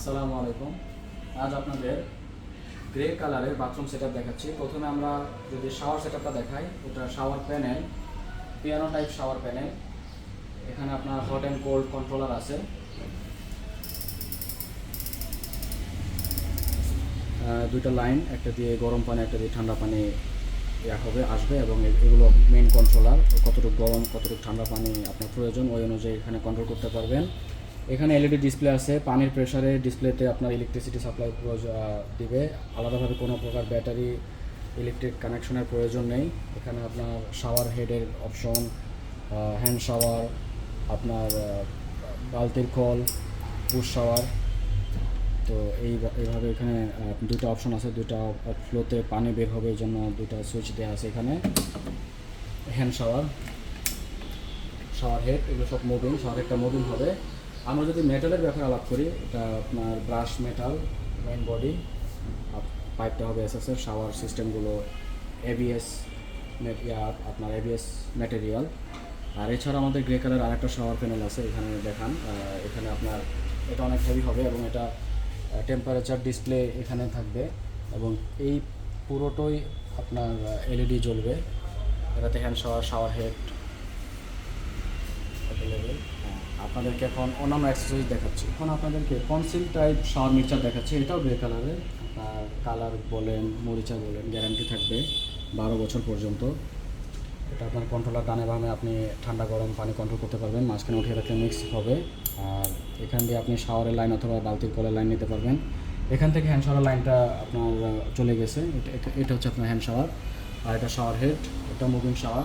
আসসালামু আলাইকুম। আজ আপনাদের গ্রে কালারের বাথরুম সেটআপ দেখাচ্ছি। প্রথমে আমরা যদি শাওয়ার সেটআপটা দেখাই ওটা shower panel piano type shower panel এখানে আপনার হট অ্যান্ড কোল্ড কন্ট্রোলার আছে। দুইটা লাইন একটা দিয়ে গরম পানি, একটা দিয়ে ঠান্ডা পানি ইয়া হবে, আসবে এবং এগুলো মেন কন্ট্রোলার কতটুকু গরম, কতটুকু ঠান্ডা পানি আপনার প্রয়োজন, ওই অনুযায়ী এখানে কন্ট্রোল করতে পারবেন। এখানে এলইডি ডিসপ্লে আছে, পানির প্রেসারে ডিসপ্লেতে আপনার ইলেকট্রিসিটি সাপ্লাই দিবে। আলাদাভাবে কোনো প্রকার ব্যাটারি ইলেকট্রিক কানেকশনের প্রয়োজন নেই। এখানে আপনার শাওয়ার হেডের অপশন হ্যান্ড শাওয়ার আপনার বালতির কল পুশ শাওয়ার তো এই এইভাবে এখানে দুটো অপশন আছে। দুটো ফ্লোতে পানি বের হবে, এই জন্য দুটো সুইচ দেওয়া আছে এখানে। হ্যান্ড শাওয়ার শাওয়ার হেড এগুলো সব মুভিং শাওয়ার হেডটা মুভিং হবে। আমরা যদি মেটালের ব্যাপারে আলাপ করি, এটা আপনার ব্রাশ মেটাল মেন বডি পাইপটা হবে এসএসের শাওয়ার সিস্টেমগুলো এবিএস আপনার এবিএস ম্যাটেরিয়াল আর এছাড়া আমাদের গ্রে কালার আরেকটা শাওয়ার প্যানেল আছে, এখানে দেখান। এখানে আপনার এটা অনেক হেভি হবে এবং এটা টেম্পারেচার ডিসপ্লে এখানে থাকবে এবং এই পুরোটাই আপনার এলইডি জ্বলবে। এটাতে hand shower shower head available আপনাদেরকে এখন অন্যান্য অ্যাক্সেসরিজ দেখাচ্ছি। এখন আপনাদেরকে কনসিল টাইপ শাওয়ার মিক্সার দেখাচ্ছি, এটাও গ্রে কালারের আপনার কালার বলেন, মরিচা বলেন গ্যারান্টি থাকবে বারো বছর পর্যন্ত। এটা আপনার কন্ট্রোলার ডানে বামে আপনি ঠান্ডা গরম পানি কন্ট্রোল করতে পারবেন, মাঝখানে উঠে রাখলে মিক্স হবে। আর এখান দিয়ে আপনি শাওয়ারের লাইন অথবা বালতির কলের লাইন নিতে পারবেন। এখান থেকে হ্যান্ড শাওয়ার লাইনটা আপনার চলে গেছে। এটা- এটা এটা হচ্ছে আপনার হ্যান্ড শাওয়ার আর এটা শাওয়ার হেড এটা মুভিং শাওয়ার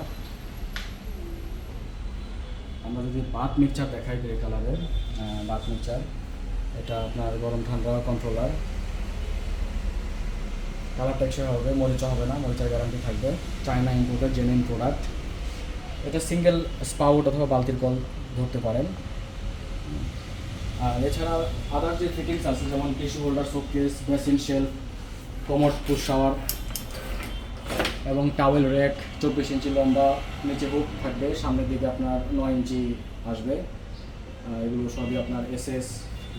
আমরা যদি বাথ মিক্সচার দেখাই গ্রে কালারের বাথ মিক্সচার এটা আপনার গরম ঠান্ডা কন্ট্রোলার কালার টেক্সচার হবে, মরিচা হবে না, মরিচার গ্যারান্টি থাকবে। চায়না ইম্পোর্টের জেনুইন প্রোডাক্ট এটা সিঙ্গেল স্পাউট অথবা বালতির কল ধরতে পারেন। আর এছাড়া আদার যে ফিটিংস আছে, যেমন tissue holder showcase basin shelf commode push shower এবং টাওয়েল র্যাক চব্বিশ ইঞ্চি লম্বা নিচে বুক থাকবে, সামনের দিকে আপনার নয় ইঞ্চি আসবে। এগুলো সবই আপনার SS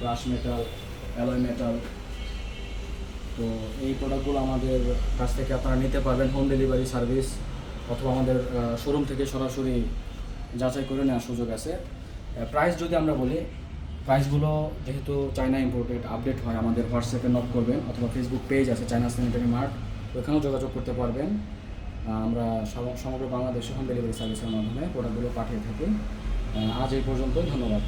brush metal alloy metal তো এই প্রোডাক্টগুলো আমাদের কাছ থেকে আপনারা নিতে পারবেন হোম ডেলিভারি সার্ভিস অথবা আমাদের শোরুম থেকে সরাসরি যাচাই করে নেওয়ার সুযোগ আছে। প্রাইস যদি আমরা বলি প্রাইসগুলো যেহেতু চায়না ইম্পোর্টেড আপডেট হয়, আমাদের হোয়াটসঅ্যাপে নক করবেন অথবা ফেসবুক পেজ আছে চায়না স্যানিটারি মার্ট ওখানেও যোগাযোগ করতে পারবেন। আমরা সম- সমগ্র বাংলাদেশে হোম ডেলিভারি সার্ভিসের মাধ্যমে প্রোডাক্টগুলো পাঠিয়ে থাকি। আজ এই পর্যন্ত ধন্যবাদ।